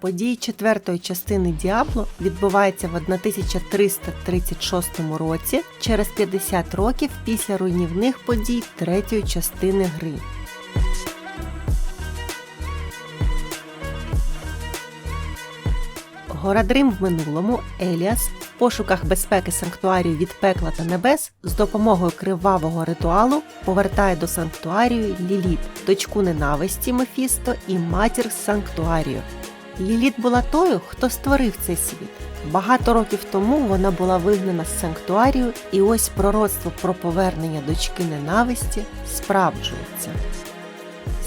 Події четвертої частини Діабло відбуваються в 1336 році, через 50 років після руйнівних подій третьої частини гри. Горадрим в минулому Еліас в пошуках безпеки санктуарію від пекла та небес з допомогою кривавого ритуалу повертає до санктуарію Ліліт, дочку ненависті Мефісто і матір санктуарію. Ліліт була тою, хто створив цей світ. Багато років тому вона була вигнана з санктуарію, і ось пророцтво про повернення дочки ненависті справджується.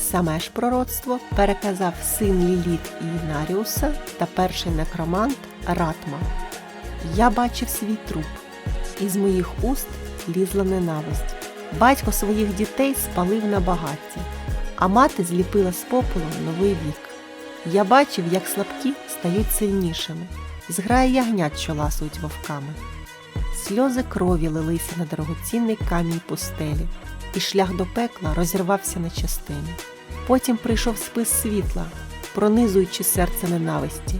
Саме ж пророцтво переказав син Ліліт Інаріуса та перший некромант Ратма. Я бачив свій труп, і з моїх уст лізла ненависть. Батько своїх дітей спалив на багаття, а мати зліпила з попелу новий вік. Я бачив, як слабкі стають сильнішими, зграє ягнят, що ласують вовками. Сльози крові лилися на дорогоцінний камінь пустелі, і шлях до пекла розірвався на частини. Потім прийшов спис світла, пронизуючи серце ненависті,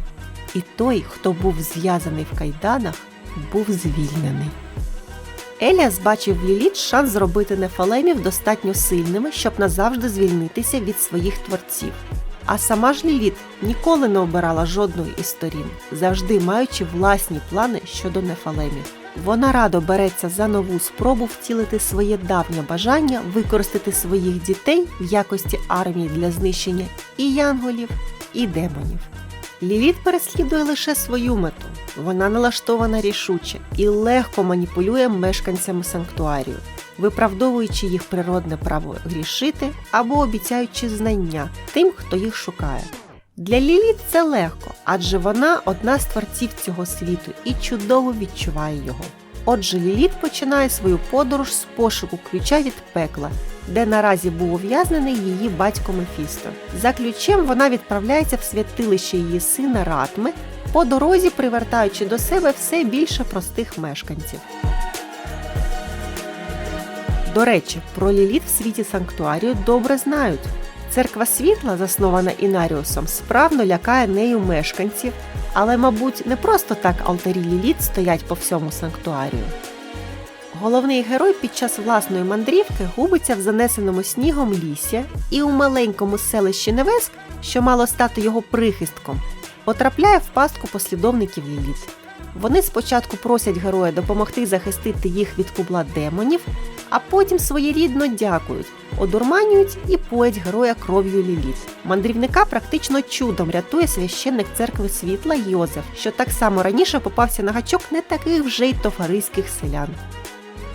і той, хто був зв'язаний в кайданах, був звільнений. Еліас бачив в Ліліт шанс зробити нефалемів достатньо сильними, щоб назавжди звільнитися від своїх творців. А сама ж Ліліт ніколи не обирала жодної із сторін, завжди маючи власні плани щодо нефалемів. Вона радо береться за нову спробу втілити своє давнє бажання використати своїх дітей в якості армії для знищення і янголів, і демонів. Ліліт переслідує лише свою мету. Вона налаштована рішуче і легко маніпулює мешканцями санктуарію, виправдовуючи їх природне право грішити або обіцяючи знання тим, хто їх шукає. Для Ліліт це легко, адже вона одна з творців цього світу і чудово відчуває його. Отже, Ліліт починає свою подорож з пошуку ключа від пекла, де наразі був ув'язнений її батько Мефісто. За ключем вона відправляється в святилище її сина Ратми, по дорозі привертаючи до себе все більше простих мешканців. До речі, про Ліліт в світі санктуарію добре знають. Церква світла, заснована Інаріусом, справно лякає нею мешканців, але, мабуть, не просто так алтарі Ліліт стоять по всьому санктуарію. Головний герой під час власної мандрівки губиться в занесеному снігом лісі і у маленькому селищі Невеск, що мало стати його прихистком, потрапляє в пастку послідовників Ліліт. Вони спочатку просять героя допомогти захистити їх від кубла демонів, а потім своєрідно дякують, одурманюють і поять героя кров'ю Ліліт. Мандрівника практично чудом рятує священник церкви світла Йозеф, що так само раніше попався на гачок не таких вже й тофариських селян.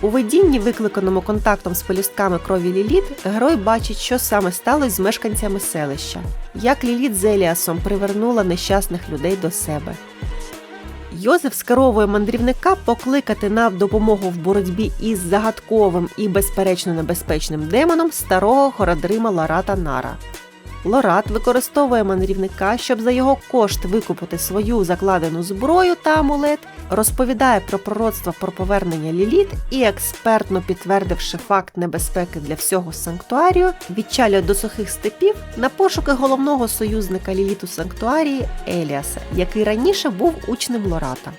У видінні, викликаному контактом з пелюстками крові Ліліт, герой бачить, що саме сталося з мешканцями селища, як Ліліт з Еліасом привернула нещасних людей до себе. Йозеф скеровує мандрівника покликати на допомогу в боротьбі із загадковим і безперечно небезпечним демоном старого хорадрима Ларата Нара. Лорат використовує мандрівника, щоб за його кошт викупити свою закладену зброю та амулет, розповідає про пророцтво про повернення Ліліт і, експертно підтвердивши факт небезпеки для всього санктуарію, відчалює до сухих степів на пошуки головного союзника Ліліту санктуарії Еліаса, який раніше був учнем Лората.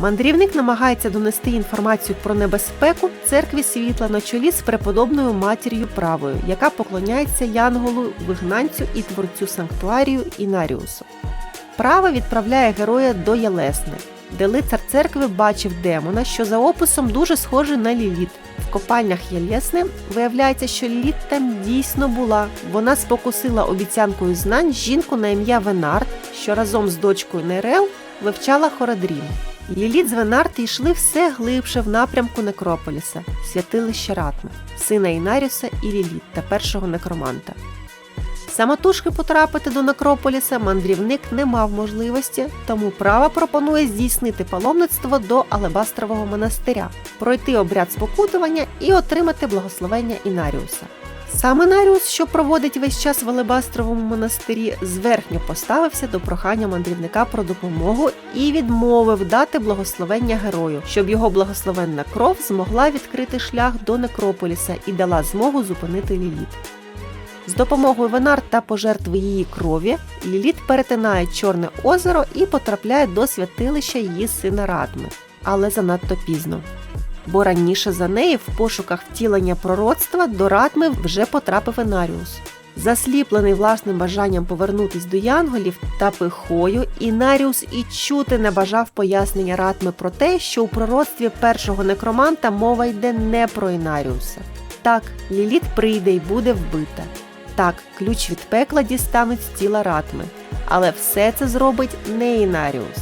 Мандрівник намагається донести інформацію про небезпеку церкві світла на чолі з преподобною матір'ю правою, яка поклоняється Янголу, вигнанцю і творцю санктуарію Інаріусу. Права відправляє героя до Єлесни, де лицар церкви бачив демона, що за описом дуже схожий на Ліліт. В копальнях Єлесни виявляється, що Ліліт там дійсно була. Вона спокусила обіцянкою знань жінку на ім'я Венард, що разом з дочкою Нерел вивчала Хородрім. Ліліт з Венарти йшли все глибше в напрямку Некрополіса, святилища Ратми, сина Інаріуса і Ліліт та першого некроманта. Самотужки потрапити до Некрополіса мандрівник не мав можливості, тому права пропонує здійснити паломництво до Алебастрового монастиря, пройти обряд спокутування і отримати благословення Інаріуса. Сам Інаріус, що проводить весь час в Алебастровому монастирі, зверхньо поставився до прохання мандрівника про допомогу і відмовив дати благословення герою, щоб його благословенна кров змогла відкрити шлях до Некрополіса і дала змогу зупинити Ліліт. З допомогою Венар та пожертви її крові Ліліт перетинає Чорне озеро і потрапляє до святилища її сина Радми, але занадто пізно. Бо раніше за неї в пошуках втілення пророцтва до Радми вже потрапив Енаріус. Засліплений власним бажанням повернутись до янголів та пихою, Інаріус і чути не бажав пояснення Ратми про те, що у пророцтві першого некроманта мова йде не про Інаріуса. Так, Ліліт прийде і буде вбита. Так, ключ від пекла дістануть з тіла Ратми. Але все це зробить не Інаріус.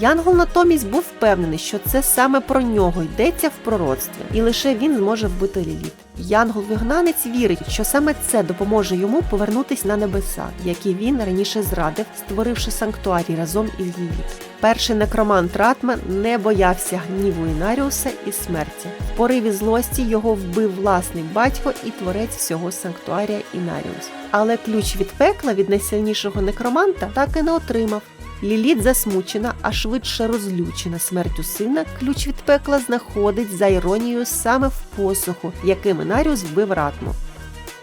Янгол натомість був впевнений, що це саме про нього йдеться в пророцтві, і лише він зможе вбити Ліліт. Янгол-вигнанець вірить, що саме це допоможе йому повернутись на небеса, які він раніше зрадив, створивши санктуарій разом із Ліліт. Перший некромант Ратмен не боявся гніву Інаріуса і смерті. В пориві злості його вбив власний батько і творець всього санктуарія Інаріус. Але ключ від пекла від найсильнішого некроманта так і не отримав. Ліліт засмучена, а швидше розлючена смертю сина, ключ від пекла знаходить за іронією саме в посуху, яким Інаріус вбив ратму.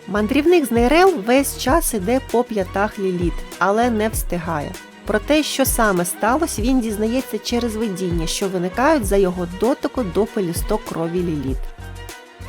Мандрівник з Нейрел весь час іде по п'ятах Ліліт, але не встигає. Про те, що саме сталося, він дізнається через видіння, що виникають за його дотику до пелюсток крові Ліліт.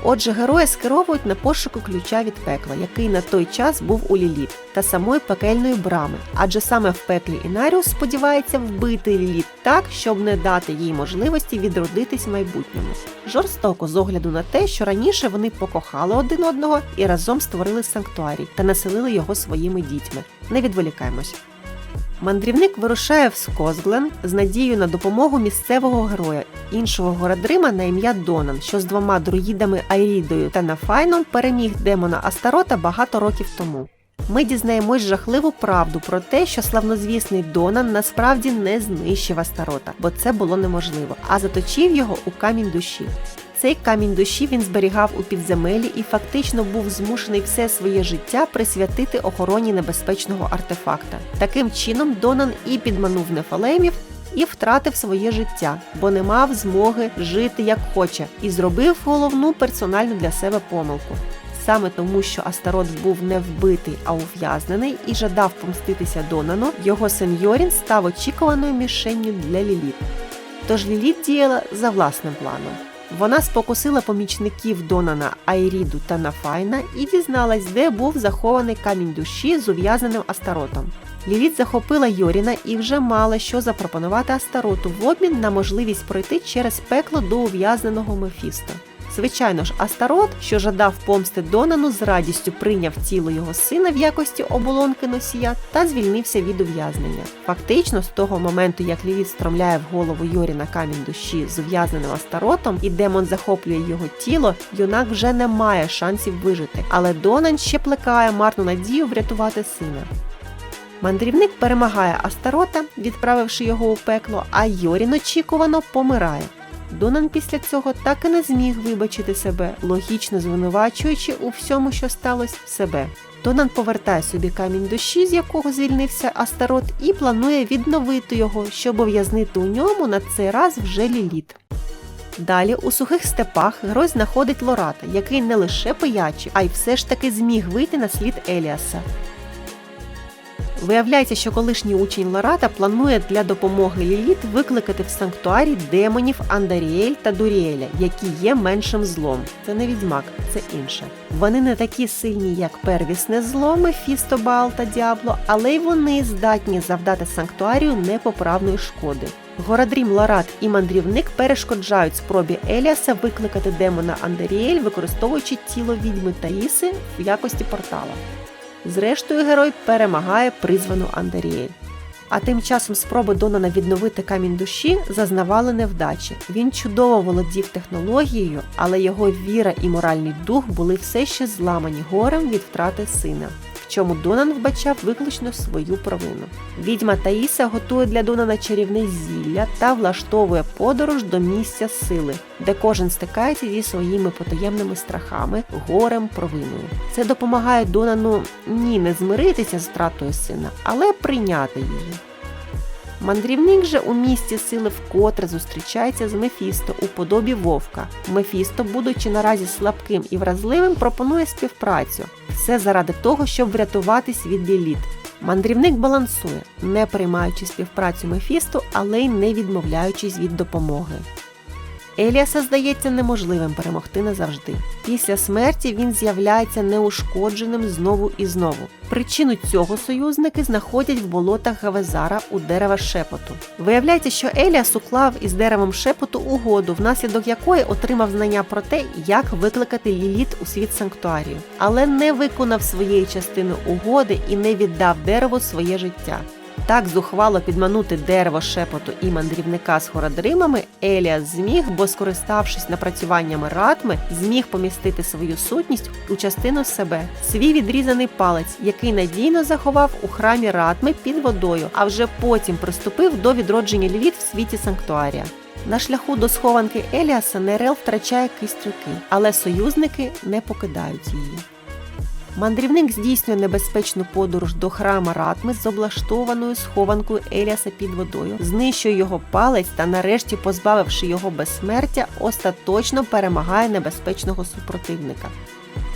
Отже, герої скеровують на пошуку ключа від пекла, який на той час був у Ліліт, та самої пекельної брами, адже саме в пеклі Інаріус сподівається вбити Ліліт так, щоб не дати їй можливості відродитись в майбутньому. Жорстоко з огляду на те, що раніше вони покохали один одного і разом створили санктуарій та населили його своїми дітьми. Не відволікаємось. Мандрівник вирушає в Скозглен з надією на допомогу місцевого героя, іншого городрима на ім'я Донан, що з двома друїдами Айрідою та Нафайном переміг демона Астарота багато років тому. Ми дізнаємось жахливу правду про те, що славнозвісний Донан насправді не знищив Астарота, бо це було неможливо, а заточив його у камінь душі. Цей камінь душі він зберігав у підземелі і фактично був змушений все своє життя присвятити охороні небезпечного артефакта. Таким чином Донан і підманув нефалемів, і втратив своє життя, бо не мав змоги жити як хоче, і зробив головну персональну для себе помилку. Саме тому, що Астарот був не вбитий, а ув'язнений і жадав помститися Донану, його син Йорін став очікуваною мішенню для Ліліт. Тож Ліліт діяла за власним планом. Вона спокусила помічників Донана Айріду та Нафайна і дізналась, де був захований камінь душі з ув'язненим Астаротом. Ліліт захопила Йоріна і вже мала що запропонувати Астароту в обмін на можливість пройти через пекло до ув'язненого Мефіста. Звичайно ж, Астарот, що жадав помсти Донану, з радістю прийняв тіло його сина в якості оболонки носія та звільнився від ув'язнення. Фактично, з того моменту, як Ліліт стромляє в голову Йоріна камінь душі з ув'язненим Астаротом, і демон захоплює його тіло, юнак вже не має шансів вижити. Але Донан ще плекає марну надію врятувати сина. Мандрівник перемагає Астарота, відправивши його у пекло, а Йорін очікувано помирає. Донан після цього так і не зміг вибачити себе, логічно звинувачуючи у всьому, що сталося себе. Донан повертає собі камінь душі, з якого звільнився Астарот, і планує відновити його, щоб ув'язнити у ньому на цей раз вже ліліт. Далі у сухих степах герой знаходить Лората, який не лише пиячив, а й все ж таки зміг вийти на слід Еліаса. Виявляється, що колишній учень Лората планує для допомоги Ліліт викликати в санктуарі демонів Андаріель та Дуріеля, які є меншим злом. Це не відьмак, це інше. Вони не такі сильні, як первісне зло, Мефісто, Баал та Діабло, але й вони здатні завдати санктуарію непоправної шкоди. Городрім Лорат і мандрівник перешкоджають спробі Еліаса викликати демона Андеріель, використовуючи тіло відьми Таїси в якості портала. Зрештою, герой перемагає призвану Андеріель. А тим часом спроби Донана відновити камінь душі зазнавали невдачі. Він чудово володів технологією, але його віра і моральний дух були все ще зламані горем від втрати сина чому Донан вбачав виключно свою провину. Відьма Таїса готує для Донана чарівне зілля та влаштовує подорож до місця сили, де кожен стикається зі своїми потаємними страхами, горем, провиною. Це допомагає Донану ні не змиритися з втратою сина, але прийняти її. Мандрівник же у місті сили вкотре зустрічається з Мефісто у подобі вовка. Мефісто, будучи наразі слабким і вразливим, пропонує співпрацю. Все заради того, щоб врятуватись від Ліліт. Мандрівник балансує, не приймаючи співпрацю Мефісту, але й не відмовляючись від допомоги. Еліаса здається неможливим перемогти назавжди. Після смерті він з'являється неушкодженим знову і знову. Причину цього союзники знаходять в болотах Гавезара у дерева шепоту. Виявляється, що Еліас уклав із деревом шепоту угоду, внаслідок якої отримав знання про те, як викликати ліліт у світ санктуарію, але не виконав своєї частини угоди і не віддав дереву своє життя. Так зухвало підманути дерево шепоту і мандрівника з хорадримами Еліас зміг, бо скориставшись напрацюваннями ратми, зміг помістити свою сутність у частину себе, свій відрізаний палець, який надійно заховав у храмі ратми під водою, а вже потім приступив до відродження ліліт в світі санктуарія. На шляху до схованки Еліаса Нерел втрачає кисть але союзники не покидають її. Мандрівник здійснює небезпечну подорож до храма Ратми з облаштованою схованкою Еліаса під водою, знищує його палець та, нарешті, позбавивши його безсмертя, остаточно перемагає небезпечного супротивника.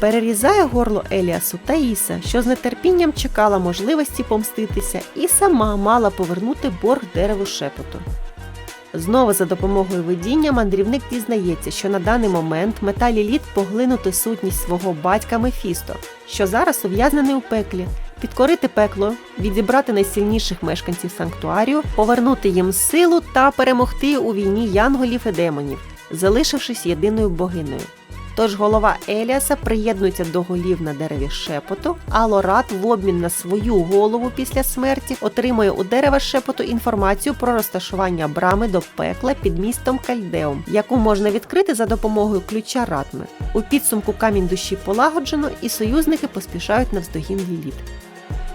Перерізає горло Еліасу Таїса, що з нетерпінням чекала можливості помститися, і сама мала повернути борг дереву шепоту. Знову за допомогою видіння мандрівник дізнається, що на даний момент мета Ліліт поглинути сутність свого батька Мефісто, що зараз ув'язнений у пеклі, підкорити пекло, відібрати найсильніших мешканців санктуарію, повернути їм силу та перемогти у війні янголів і демонів, залишившись єдиною богинею. Тож голова Еліаса приєднується до голів на дереві шепоту, а Лорат в обмін на свою голову після смерті отримує у дерева шепоту інформацію про розташування брами до пекла під містом Кальдеум, яку можна відкрити за допомогою ключа ратми. У підсумку камінь душі полагоджено, і союзники поспішають навздогін Ліліт.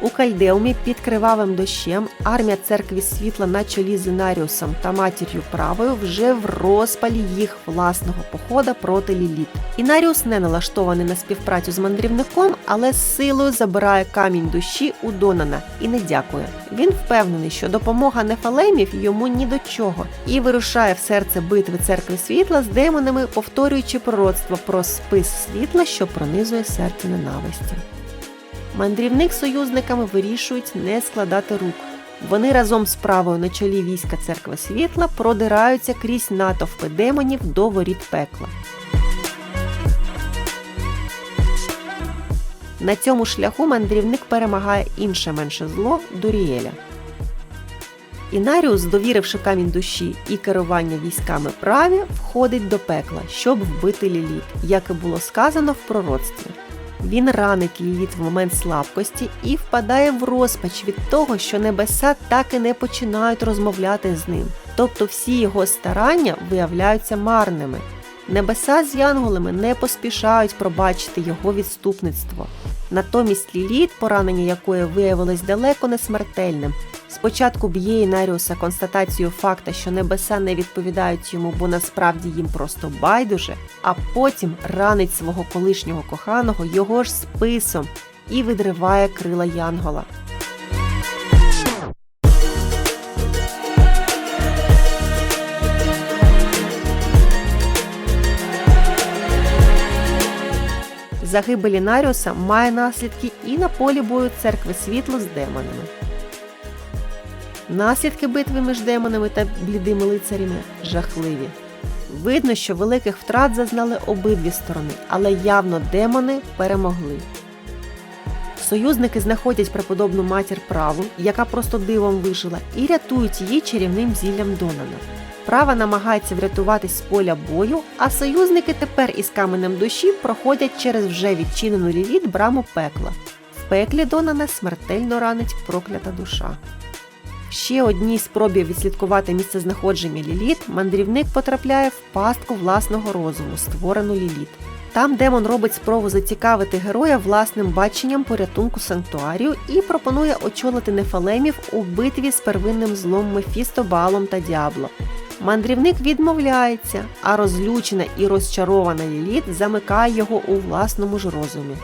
У Кальдеумі під кривавим дощем армія церкві світла на чолі з Інаріусом та матір'ю правою вже в розпалі їх власного похода проти Ліліт. Інаріус не налаштований на співпрацю з мандрівником, але силою забирає камінь душі у Донана і не дякує. Він впевнений, що допомога нефалемів йому ні до чого, і вирушає в серце битви церкви світла з демонами, повторюючи пророцтво про спис світла, що пронизує серце ненависті. Мандрівник союзниками вирішують не складати рук. Вони разом з правою на чолі війська церкви світла продираються крізь натовпи демонів до воріт пекла. На цьому шляху мандрівник перемагає інше менше зло Дуріеля. Інаріус, довіривши камінь душі і керування військами праві, входить до пекла, щоб вбити Ліліт, як і було сказано в пророцтві. Він ранить Ліліт в момент слабкості і впадає в розпач від того, що небеса так і не починають розмовляти з ним. Тобто всі його старання виявляються марними. Небеса з янголами не поспішають пробачити його відступництво. Натомість Ліліт, поранення якої виявилось далеко не смертельним, спочатку б'є Інаріуса констатацією факта, що небеса не відповідають йому, бо насправді їм просто байдуже, а потім ранить свого колишнього коханого його ж списом і видриває крила Янгола. Загибель Інаріуса має наслідки і на полі бою церкви світло з демонами. Наслідки битви між демонами та блідими лицарями жахливі. Видно, що великих втрат зазнали обидві сторони, але явно демони перемогли. Союзники знаходять преподобну матір праву, яка просто дивом вижила, і рятують її чарівним зіллям Донана. Права намагається врятуватись з поля бою, а союзники тепер із каменем душі проходять через вже відчинену ліліт браму пекла. В пеклі Донана смертельно ранить проклята душа. Ще одній спробі відслідкувати місцезнаходження Ліліт мандрівник потрапляє в пастку власного розуму, створену Ліліт. Там демон робить спробу зацікавити героя власним баченням порятунку санктуарію і пропонує очолити нефалемів у битві з первинним злом Мефісто, Баалом та Діабло. Мандрівник відмовляється, а розлючена і розчарована Ліліт замикає його у власному ж розумі.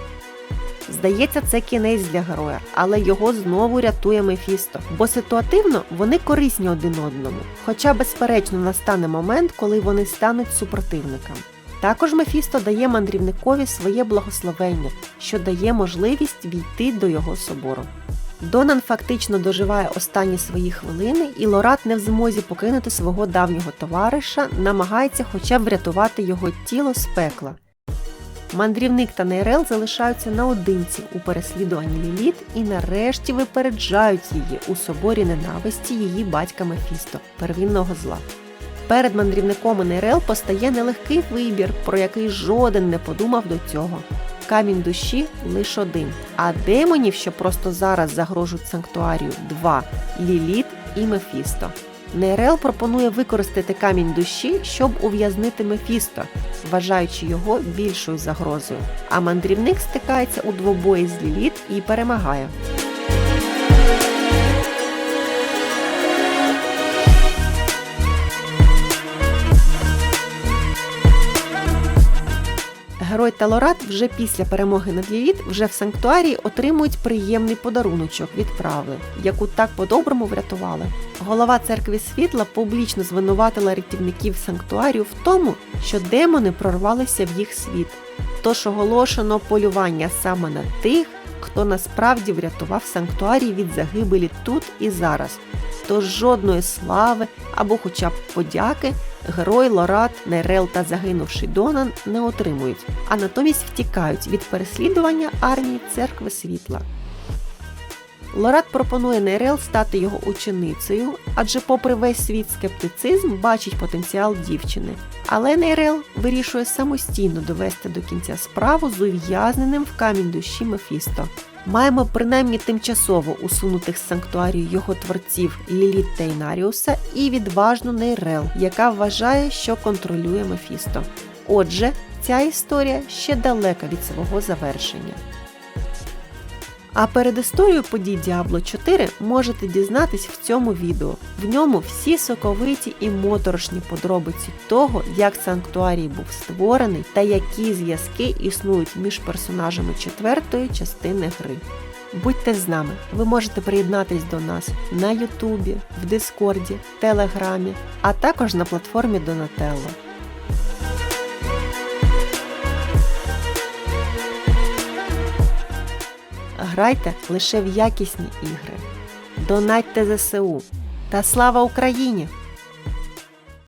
Здається, це кінець для героя, але його знову рятує Мефісто, бо ситуативно вони корисні один одному. Хоча, безперечно, настане момент, коли вони стануть супротивниками. Також Мефісто дає мандрівникові своє благословення, що дає можливість війти до його собору. Донан фактично доживає останні свої хвилини, і Лорат не в змозі покинути свого давнього товариша, намагається хоча б врятувати його тіло з пекла. Мандрівник та Нейрел залишаються наодинці у переслідуванні Ліліт і нарешті випереджають її у соборі ненависті її батька Мефісто, первинного зла. Перед мандрівником і Нейрел постає нелегкий вибір, про який жоден не подумав до цього. Камінь душі лише один, а демонів, що просто зараз загрожують санктуарію, два Ліліт і Мефісто. Нейрел пропонує використати камінь душі, щоб ув'язнити Мефісто, вважаючи його більшою загрозою. А мандрівник стикається у двобої з Ліліт і перемагає. Герой та Лорат вже після перемоги над Ліліт вже в санктуарії отримують приємний подаруночок від правли, яку так по-доброму врятували. Голова церкви світла публічно звинуватила рятівників санктуарію в тому, що демони прорвалися в їх світ. Тож оголошено полювання саме на тих, хто насправді врятував санктуарій від загибелі тут і зараз. Тож жодної слави або хоча б подяки герой Лорат, Нерел та загинувший Донан не отримують, а натомість втікають від переслідування армії церкви світла. Лорат пропонує Нейрел стати його ученицею, адже, попри весь світ скептицизм, бачить потенціал дівчини. Але Нейрел вирішує самостійно довести до кінця справу з ув'язненим в камінь душі Мефісто. Маємо принаймні тимчасово усунутих з санктуарію його творців Ліліт та Інаріуса і відважну Нейрел, яка вважає, що контролює Мефісто. Отже, ця історія ще далека від свого завершення. А перед історією подій Діабло 4 можете дізнатись в цьому відео. В ньому всі соковиті і моторошні подробиці того, як санктуарій був створений та які зв'язки існують між персонажами четвертої частини гри. Будьте з нами, ви можете приєднатись до нас на Ютубі, в Дискорді, Телеграмі, а також на платформі Donatello. Грайте лише в якісні ігри. Донатьте ЗСУ. Та слава Україні!